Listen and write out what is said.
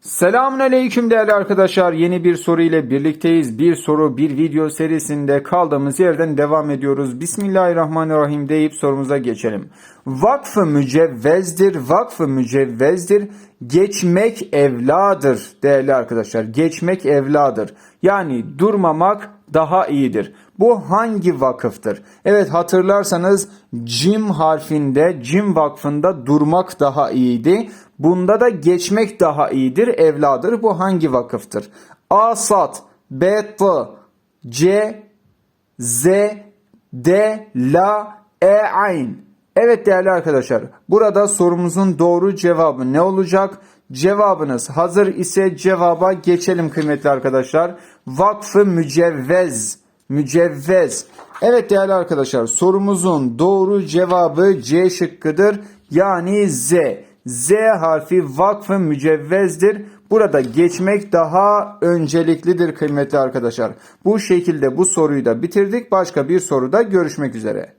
Selamun Aleyküm değerli arkadaşlar. Yeni bir soru ile birlikteyiz. Bir soru bir video serisinde kaldığımız yerden devam ediyoruz. Bismillahirrahmanirrahim deyip sorumuza geçelim. Vakfı mücevvezdir, vakfı mücevvezdir. Geçmek evladır değerli arkadaşlar. Geçmek evladır. Yani durmamak daha iyidir. Bu hangi vakıftır? Evet hatırlarsanız cim harfinde, cim vakfında durmak daha iyiydi. Bunda da geçmek daha iyidir, evladır. Bu hangi vakıftır? A. Sat B. T C. Z D. La E. Ayn Evet değerli arkadaşlar burada sorumuzun doğru cevabı ne olacak? Cevabınız hazır ise cevaba geçelim kıymetli arkadaşlar. Vakfı mücevvez. Mücevvez. Evet değerli arkadaşlar sorumuzun doğru cevabı C şıkkıdır. Yani Z. Z harfi vakfı mücevvezdir. Burada geçmek daha önceliklidir kıymetli arkadaşlar. Bu şekilde bu soruyu da bitirdik. Başka bir soruda görüşmek üzere.